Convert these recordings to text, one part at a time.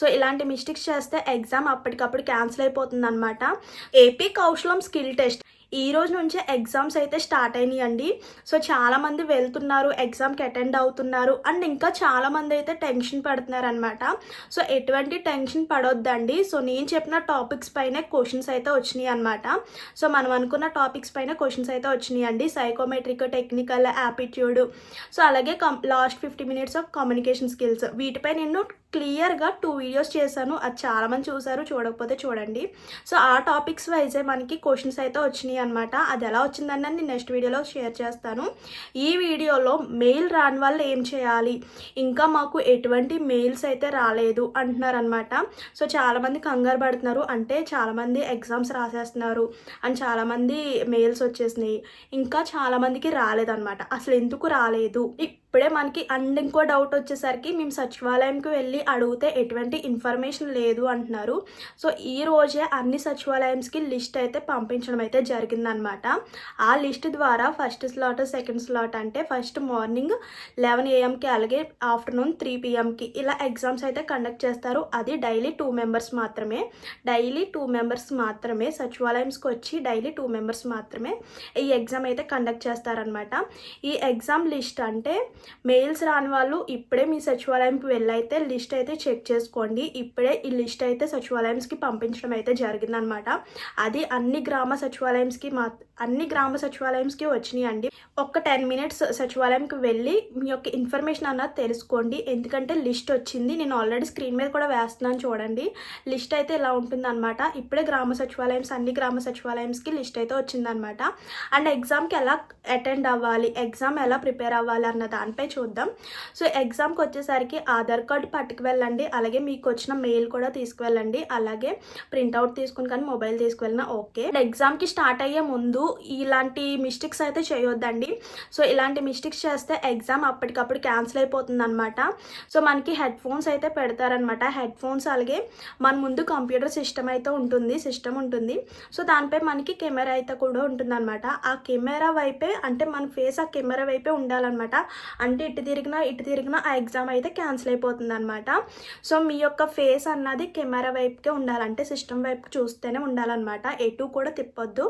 So ఇలాంటి mistakes చేస్తే exam అప్పటికప్పుడు క్యాన్సిల్ అయిపోతుంది అనమాట ఏపీ కౌశలం స్కిల్ టెస్ట్. ఈ రోజు నుంచే ఎగ్జామ్స్ అయితే స్టార్ట్ అయినాయండి. సో చాలామంది వెళ్తున్నారు ఎగ్జామ్కి అటెండ్ అవుతున్నారు. అండ్ ఇంకా చాలామంది అయితే టెన్షన్ పడుతున్నారు అనమాట సో ఎటువంటి టెన్షన్ పడొద్దండి. సో నేను చెప్పిన టాపిక్స్ పైన క్వశ్చన్స్ అయితే వచ్చినాయి అనమాట సో మనం అనుకున్న టాపిక్స్ పైన క్వశ్చన్స్ అయితే వచ్చినాయి అండి సైకోమెట్రిక్ టెక్నికల్ యాప్టిట్యూడ్ సో అలాగే come last fifty minutes of communication skills. వీటిపై నేను క్లియర్గా టూ వీడియోస్ చేశాను. అది చాలా మంది చూసారు చూడకపోతే చూడండి. సో ఆ టాపిక్స్ వైజే మనకి క్వశ్చన్స్ అయితే వచ్చినాయి అనమాట అది ఎలా వచ్చిందని నేను నెక్స్ట్ వీడియోలో షేర్ చేస్తాను. ఈ వీడియోలో మెయిల్ రాని వాళ్ళు ఏం చేయాలి? ఇంకా మాకు ఎటువంటి మెయిల్స్ అయితే రాలేదు అంటున్నారనమాట సో చాలామంది కంగారు పడుతున్నారు. అంటే చాలామంది ఎగ్జామ్స్ రాసేస్తున్నారు అండ్ చాలామంది మెయిల్స్ వచ్చేసినాయి. ఇంకా చాలామందికి రాలేదన్నమాట. అసలు ఎందుకు రాలేదు? ఇప్పుడే మనకి అండ్ ఇంకో డౌట్ వచ్చేసరికి మేము సచివాలయంకి వెళ్ళి అడిగితే ఎటువంటి ఇన్ఫర్మేషన్ లేదు అంటున్నారు. సో ఈ రోజే అన్ని సచివాలయంస్కి లిస్ట్ అయితే పంపించడం అయితే జరిగిందనమాట. ఆ లిస్ట్ ద్వారా ఫస్ట్ స్లాట్ సెకండ్ స్లాట్ అంటే ఫస్ట్ మార్నింగ్ లెవెన్ ఏఎంకి అలాగే ఆఫ్టర్నూన్ త్రీ పిఎంకి ఇలా ఎగ్జామ్స్ అయితే కండక్ట్ చేస్తారు. అది డైలీ టూ మెంబర్స్ మాత్రమే. డైలీ టూ మెంబర్స్ మాత్రమే. సచివాలయంస్కి వచ్చి డైలీ టూ మెంబర్స్ మాత్రమే ఈ ఎగ్జామ్ అయితే కండక్ట్ చేస్తారనమాట. ఈ ఎగ్జామ్ లిస్ట్ అంటే మెయిల్స్ రాని వాళ్ళు ఇప్పుడే మీ సచివాలయంకి వెళ్ళైతే లిస్ట్ అయితే చెక్ చేసుకోండి. ఇప్పుడే ఈ లిస్ట్ అయితే సచివాలయంస్కి పంపించడం అయితే జరిగిందనమాట. అది అన్ని గ్రామ సచివాలయంస్కి మా అన్ని గ్రామ సచివాలయంస్కి వచ్చినాయి అండి ఒక్క టెన్ మినిట్స్ సచివాలయంకి వెళ్ళి మీ యొక్క ఇన్ఫర్మేషన్ అన్నది తెలుసుకోండి. ఎందుకంటే లిస్ట్ వచ్చింది. నేను ఆల్రెడీ స్క్రీన్ మీద కూడా వేస్తున్నాను చూడండి. లిస్ట్ అయితే ఇలా ఉంటుందన్నమాట ఇప్పుడే గ్రామ సచివాలయంస్ అన్ని గ్రామ సచివాలయంస్కి లిస్ట్ అయితే వచ్చిందనమాట. అండ్ ఎగ్జామ్కి ఎలా అటెండ్ అవ్వాలి? ఎగ్జామ్ ఎలా ప్రిపేర్ అవ్వాలి అన్న దాని దానిపై చూద్దాం. సో ఎగ్జామ్కి వచ్చేసరికి ఆధార్ కార్డ్ పట్టుకు వెళ్ళండి అలాగే మీకు వచ్చిన మెయిల్ కూడా తీసుకువెళ్ళండి. అలాగే ప్రింట్అవుట్ తీసుకుని కానీ మొబైల్ తీసుకువెళ్ళినా ఓకే ఎగ్జామ్కి స్టార్ట్ అయ్యే ముందు ఇలాంటి మిస్టేక్స్ అయితే చేయొద్దండి. సో ఇలాంటి మిస్టేక్స్ చేస్తే ఎగ్జామ్ అప్పటికప్పుడు క్యాన్సిల్ అయిపోతుంది అనమాట సో మనకి హెడ్ ఫోన్స్ అయితే పెడతారనమాట హెడ్ ఫోన్స్ అలాగే మన ముందు కంప్యూటర్ సిస్టమ్ అయితే ఉంటుంది సిస్టమ్ ఉంటుంది. సో దానిపై మనకి కెమెరా అయితే కూడా ఉంటుంది ఆ కెమెరా వైపే అంటే మన ఫేస్ ఆ కెమెరా వైపే ఉండాలన్నమాట. అంటే ఇటు తిరిగినా ఇటు తిరిగినా ఆ ఎగ్జామ్ అయితే క్యాన్సిల్ అయిపోతుంది అనమాట సో మీ యొక్క ఫేస్ అన్నది కెమెరా వైపుకే ఉండాలంటే సిస్టమ్ వైపు చూస్తేనే ఉండాలన్నమాట. ఎటు కూడా తిప్పొద్దు.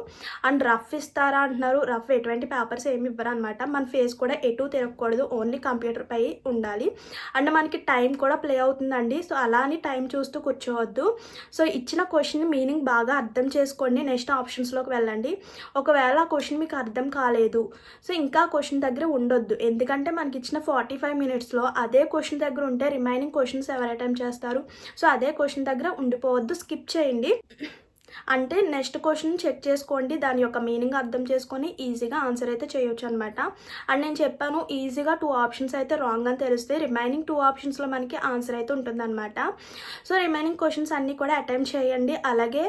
అండ్ రఫ్ ఇస్తారా అంటున్నారు. రఫ్ ఎటువంటి పేపర్స్ ఏమి ఇవ్వరు అనమాట మన ఫేస్ కూడా ఎటు తిరగకూడదు. ఓన్లీ కంప్యూటర్ పై ఉండాలి. అండ్ మనకి టైం కూడా ప్లే అవుతుందండి. సో అలా అని టైం చూస్తూ కూర్చోవద్దు. సో ఇచ్చిన క్వశ్చన్ మీనింగ్ బాగా అర్థం చేసుకోండి. నెక్స్ట్ ఆప్షన్స్లోకి వెళ్ళండి. ఒకవేళ ఆ క్వశ్చన్ మీకు అర్థం కాలేదు. సో ఇంకా క్వశ్చన్ దగ్గర ఉండొద్దు. ఎందుకంటే మనకి ఇచ్చిన ఫార్టీ ఫైవ్ మినిట్స్లో అదే క్వశ్చన్ దగ్గర ఉంటే రిమైనింగ్ క్వశ్చన్స్ ఎవరు అటెంప్ట్ చేస్తారు? సో అదే క్వశ్చన్ దగ్గర ఉండిపోవద్దు. స్కిప్ చేయండి. అంటే నెక్స్ట్ క్వశ్చన్ చెక్ చేసుకోండి. దాని యొక్క మీనింగ్ అర్థం చేసుకొని ఈజీగా ఆన్సర్ అయితే చేయొచ్చు అనమాట అండ్ నేను చెప్పాను ఈజీగా టూ ఆప్షన్స్ అయితే రాంగ్ అని తెలిస్తే రిమైనింగ్ టూ ఆప్షన్స్లో మనకి ఆన్సర్ అయితే ఉంటుందన్నమాట. సో రిమైనింగ్ క్వశ్చన్స్ అన్నీ కూడా అటెంప్ట్ చేయండి. అలాగే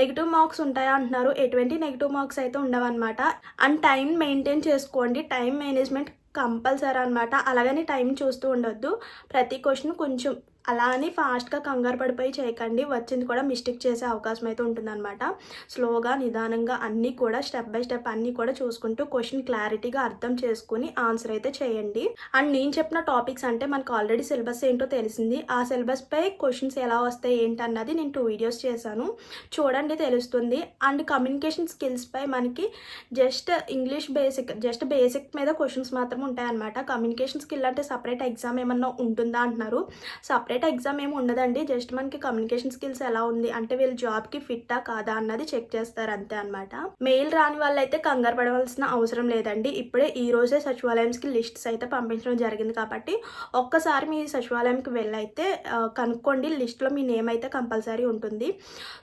నెగిటివ్ మార్క్స్ ఉంటాయా అంటున్నారు. ఎటువంటి నెగిటివ్ మార్క్స్ అయితే ఉండవన్నమాట. అండ్ టైం మెయింటైన్ చేసుకోండి. టైం మేనేజ్మెంట్ కంపల్సరీ అనమాట అలాగని టైం చూస్తూ ఉండొద్దు. ప్రతి క్వశ్చన్ కొంచెం అలా అని ఫాస్ట్గా కంగారు పడిపోయి చేయకండి. వచ్చింది కూడా మిస్టేక్ చేసే అవకాశం అయితే ఉంటుందన్నమాట. స్లోగా నిదానంగా అన్నీ కూడా స్టెప్ బై స్టెప్ అన్నీ కూడా చూసుకుంటూ క్వశ్చన్ క్లారిటీగా అర్థం చేసుకుని ఆన్సర్ అయితే చేయండి. అండ్ నేను చెప్పిన టాపిక్స్ అంటే మనకు ఆల్రెడీ సిలబస్ ఏంటో తెలిసింది. ఆ సిలబస్పై క్వశ్చన్స్ ఎలా వస్తాయి ఏంటన్నది నేను టూ వీడియోస్ చేశాను. చూడండి తెలుస్తుంది. అండ్ కమ్యూనికేషన్ స్కిల్స్పై మనకి just English basic just basic మీద క్వశ్చన్స్ మాత్రం ఉంటాయన్నమాట. కమ్యూనికేషన్ స్కిల్ అంటే సపరేట్ ఎగ్జామ్ ఏమన్నా ఉంటుందా అంటున్నారు. సపరేట్ ఎగ్జామ్ ఏమి ఉండదండి. జస్ట్ మనకి కమ్యూనికేషన్ స్కిల్స్ ఎలా ఉంది అంటే వీళ్ళు జాబ్కి ఫిట్టా కాదా అన్నది చెక్ చేస్తారు అంతే అనమాట మెయిల్ రాని వాళ్ళైతే కంగారు పడవలసిన అవసరం లేదండి. ఇప్పుడే ఈ రోజే సచివాలయంకి లిస్ట్స్ అయితే పంపించడం జరిగింది కాబట్టి ఒక్కసారి మీ సచివాలయంకి వెళ్ళైతే ఆ, కనుక్కోండి. లిస్ట్లో మీ నేమ్ అయితే కంపల్సరీ ఉంటుంది.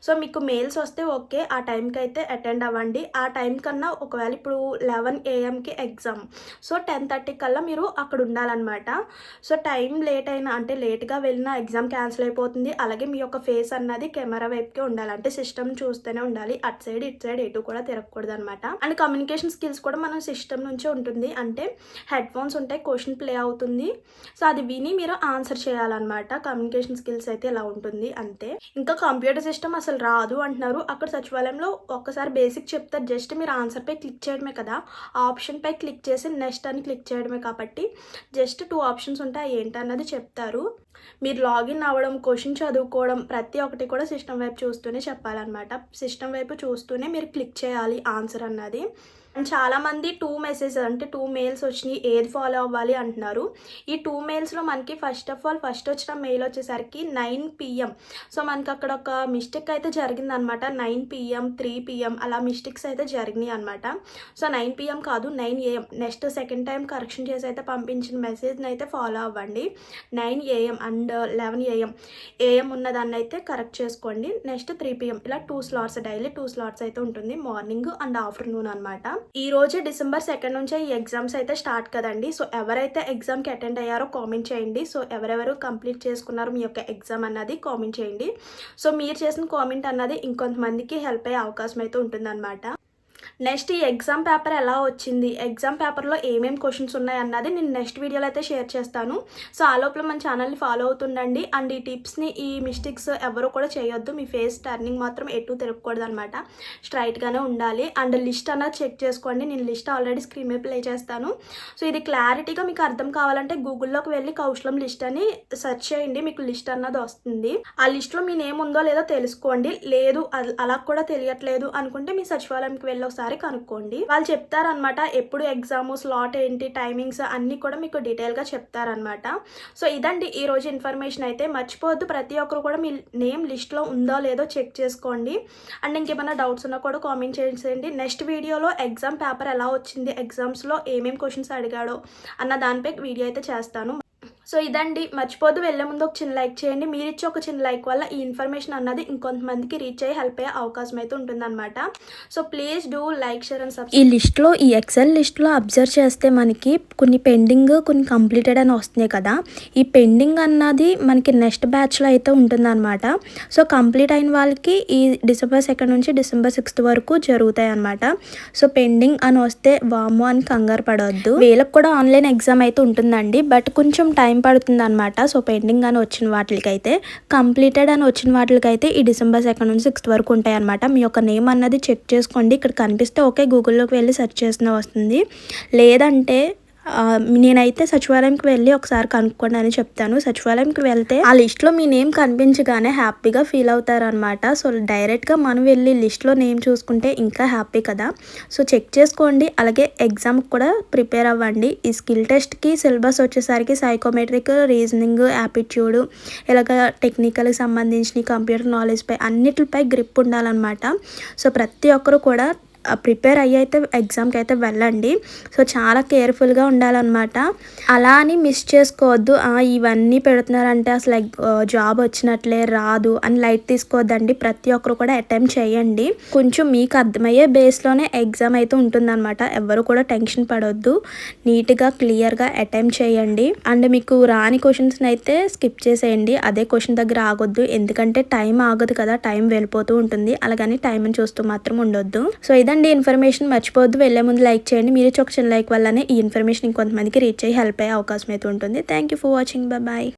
సో మీకు మెయిల్స్ వస్తే ఓకే. ఆ టైంకి అయితే అటెండ్ అవ్వండి. ఆ టైం కన్నా ఒకవేళ ఇప్పుడు లెవెన్ ఏఎంకి ఎగ్జామ్ సో టెన్ థర్టీ కల్లా మీరు అక్కడ ఉండాలన్నమాట. సో టైం లేట్ అయినా అంటే లేట్గా వెళ్ళినా ఎగ్జామ్ క్యాన్సిల్ అయిపోతుంది. అలాగే మీ యొక్క ఫేస్ అన్నది కెమెరా వైపుకే ఉండాలి. అంటే సిస్టమ్ చూస్తూనే ఉండాలి. అటు సైడ్ ఇటు సైడ్ ఎటు కూడా తిరగకూడదు అనమాట అండ్ కమ్యూనికేషన్ స్కిల్స్ కూడా మనం సిస్టమ్ నుంచే ఉంటుంది. అంటే హెడ్ ఫోన్స్ ఉంటాయి క్వశ్చన్ ప్లే అవుతుంది. సో అది విని మీరు ఆన్సర్ చేయాలన్నమాట. కమ్యూనికేషన్ స్కిల్స్ అయితే ఇలా ఉంటుంది అంతే ఇంకా కంప్యూటర్ సిస్టమ్ అసలు రాదు అంటున్నారు. అక్కడ సచివాలయంలో ఒక్కసారి బేసిక్ చెప్తారు జస్ట్ మీరు ఆన్సర్ పై క్లిక్ చేయడమే కదా. ఆప్షన్ పై క్లిక్ చేసి నెక్స్ట్ అని క్లిక్ చేయడమే కాబట్టి జస్ట్ టూ ఆప్షన్స్ ఉంటాయి. ఏంటన్నది చెప్తారు. మీరు లాగిన్ అవ్వడం క్వశ్చన్ చదువుకోవడం ప్రతి ఒక్కటి కూడా సిస్టమ్ వైపు చూస్తూనే చెప్పాలన్నమాట. సిస్టమ్ వైపు చూస్తూనే మీరు క్లిక్ చేయాలి ఆన్సర్ అన్నది. అండ్ చాలామంది టూ మెసేజెస్ అంటే టూ మెయిల్స్ వచ్చినాయి ఏది ఫాలో అవ్వాలి అంటున్నారు. ఈ టూ మెయిల్స్లో మనకి ఫస్ట్ ఆఫ్ ఆల్ ఫస్ట్ వచ్చిన మెయిల్ వచ్చేసరికి నైన్ పిఎం సో మనకి అక్కడ ఒక మిస్టేక్ అయితే జరిగింది అనమాట నైన్ పిఎం త్రీ పిఎం అలా మిస్టేక్స్ అయితే జరిగినాయి అనమాట సో నైన్ పిఎం కాదు nine AM next second time correction చేసి అయితే పంపించిన మెసేజ్ని అయితే ఫాలో అవ్వండి. Nine AM and eleven AM AM ఉన్నదాన్ని అయితే కరెక్ట్ చేసుకోండి. నెక్స్ట్ త్రీ పిఎం ఇలా two slots daily two slots అయితే ఉంటుంది. మార్నింగ్ అండ్ ఆఫ్టర్నూన్ అనమాట ఈ రోజు డిసెంబర్ సెకండ్ నుంచే ఈ ఎగ్జామ్స్ అయితే స్టార్ట్ కదండి. సో ఎవరైతే ఎగ్జామ్కి అటెండ్ అయ్యారో కామెంట్ చేయండి. సో ఎవరెవరు కంప్లీట్ చేసుకున్నారో మీ యొక్క ఎగ్జామ్ అన్నది కామెంట్ చేయండి. సో మీరు చేసిన కామెంట్ అన్నది ఇంకొంతమందికి హెల్ప్ అయ్యే అవకాశం అయితే ఉంటుందన్నమాట. నెక్స్ట్ ఈ ఎగ్జామ్ పేపర్ ఎలా వచ్చింది? ఎగ్జామ్ పేపర్లో ఏమేమి క్వశ్చన్స్ ఉన్నాయి అన్నది నేను నెక్స్ట్ వీడియోలో అయితే షేర్ చేస్తాను. సో ఆ లోపల మన ఛానల్ని ఫాలో అవుతుండండి. అండ్ ఈ టిప్స్ని ఈ మిస్టేక్స్ ఎవరు కూడా చేయొద్దు. మీ ఫేస్ టర్నింగ్ మాత్రం ఎటు తిరగకూడదు అనమాట స్ట్రైట్గానే ఉండాలి. అండ్ లిస్ట్ అన్నది చెక్ చేసుకోండి. నేను లిస్ట్ ఆల్రెడీ స్క్రీన్ మీద ప్లే చేస్తాను. సో ఇది క్లారిటీగా మీకు అర్థం కావాలంటే గూగుల్లోకి వెళ్ళి కౌశలం లిస్ట్ అని సెర్చ్ చేయండి. మీకు లిస్ట్ అన్నది వస్తుంది. ఆ లిస్ట్లో మీ నేమ్ ఉందో లేదో తెలుసుకోండి. లేదు అలా కూడా తెలియట్లేదు అనుకుంటే మీ సచివాలయంకి వెళ్ళి ఒకసారి కనుక్కోండి. వాళ్ళు చెప్తారనమాట ఎప్పుడు ఎగ్జామ్ స్లాట్ ఏంటి టైమింగ్స్ అన్నీ కూడా మీకు డీటెయిల్గా చెప్తారనమాట సో ఇదండి ఈ రోజు ఇన్ఫర్మేషన్ అయితే. మర్చిపోవద్దు ప్రతి ఒక్కరు కూడా మీ నేమ్ లిస్ట్లో ఉందో లేదో చెక్ చేసుకోండి. అండ్ ఇంకేమైనా డౌట్స్ ఉన్నా కూడా కామెంట్ చేసేయండి నెక్స్ట్ వీడియోలో ఎగ్జామ్ పేపర్ ఎలా వచ్చింది ఎగ్జామ్స్లో ఏమేమి క్వశ్చన్స్ అడిగాడో అన్న దానిపై వీడియో అయితే చేస్తాను. సో ఇదండి. మర్చిపోదు వెళ్ళే ముందు ఒక చిన్న లైక్ చేయండి. మీరు ఇచ్చే ఒక చిన్న లైక్ వల్ల ఈ ఇన్ఫర్మేషన్ అన్నది ఇంకొంతమందికి రీచ్ అయ్యి హెల్ప్ అయ్యే అవకాశం అయితే ఉంటుందన్నమాట. So please do like share and ఈ లిస్ట్లో ఈ ఎక్సెల్ లిస్ట్లో అబ్జర్వ్ చేస్తే మనకి కొన్ని పెండింగ్ కొన్ని కంప్లీటెడ్ అని వస్తున్నాయి కదా. ఈ పెండింగ్ అన్నది మనకి నెక్స్ట్ బ్యాచ్లో అయితే ఉంటుందన్నమాట. సో కంప్లీట్ అయిన వాళ్ళకి ఈ డిసెంబర్ సెకండ్ నుంచి డిసెంబర్ సిక్స్త్ వరకు జరుగుతాయి అనమాట సో పెండింగ్ అని వస్తే వాము అని కంగారు పడవద్దు వీళ్ళకి కూడా ఆన్లైన్ ఎగ్జామ్ అయితే ఉంటుందండి. బట్ కొంచెం టైం పడుతుంది అనమాట సో పెండింగ్ అని వచ్చిన వాటికైతే కంప్లీటెడ్ అని వచ్చిన వాటికైతే ఈ డిసెంబర్ సెకండ్ నుంచి సిక్స్త్ వరకు ఉంటాయి అనమాట మీ యొక్క నేమ్ అన్నది చెక్ చేసుకోండి. ఇక్కడ కనిపిస్తే ఓకే గూగుల్లోకి వెళ్ళి సెర్చ్ చేసిన వస్తుంది. లేదంటే నేనైతే సచివాలయంకి వెళ్ళి ఒకసారి కనుక్కోండి అని చెప్తాను. సచివాలయంకి వెళ్తే ఆ లిస్ట్లో మీ నేమ్ కనిపించగానే హ్యాపీగా ఫీల్ అవుతారనమాట సో డైరెక్ట్గా మనం వెళ్ళి లిస్ట్లో నేమ్ చూసుకుంటే ఇంకా హ్యాపీ కదా. సో చెక్ చేసుకోండి. అలాగే ఎగ్జామ్కి కూడా ప్రిపేర్ అవ్వండి. ఈ స్కిల్ టెస్ట్కి సిలబస్ వచ్చేసరికి సైకోమెట్రిక్ రీజనింగ్ యాప్టిట్యూడ్ ఇలాగ టెక్నికల్కి సంబంధించిన కంప్యూటర్ నాలెడ్జ్పై అన్నిటిపై గ్రిప్ ఉండాలన్నమాట. సో ప్రతి ఒక్కరు కూడా ప్రిపేర్ అయ్యి అయితే ఎగ్జామ్కి అయితే వెళ్ళండి. సో చాలా కేర్ఫుల్గా ఉండాలన్నమాట. అలా అని మిస్ చేసుకోవద్దు. ఇవన్నీ పెడుతున్నారంటే అసలు జాబ్ వచ్చినట్లే రాదు అని లైట్ తీసుకోవద్దండి. ప్రతి ఒక్కరు కూడా అటెంప్ట్ చేయండి. కొంచెం మీకు అర్థమయ్యే బేస్లోనే ఎగ్జామ్ అయితే ఉంటుందన్నమాట. ఎవరు కూడా టెన్షన్ పడొద్దు. నీట్గా క్లియర్గా అటెంప్ట్ చేయండి. అండ్ మీకు రాని క్వశ్చన్స్ని అయితే స్కిప్ చేసేయండి. అదే క్వశ్చన్ దగ్గర ఆగొద్దు. ఎందుకంటే టైం ఆగదు కదా. టైం వెళ్ళిపోతూ ఉంటుంది. అలాగని టైంని చూస్తూ మాత్రం ఉండొద్దు. సో ఇది ఇదండి ఇన్ఫర్మేషన్ మర్చిపోవద్దు. వెళ్ళే ముందు లైక్ చేయండి. మీరు ఇచ్చే చిన్న లైక్ వల్లనే ఈ ఇన్ఫర్మేషన్ ఇంకొంతమందికి రీచ్ అయ్యి హెల్ప్ అయ్యే అవకాశం అయితే ఉంటుంది. Thank you for watching bye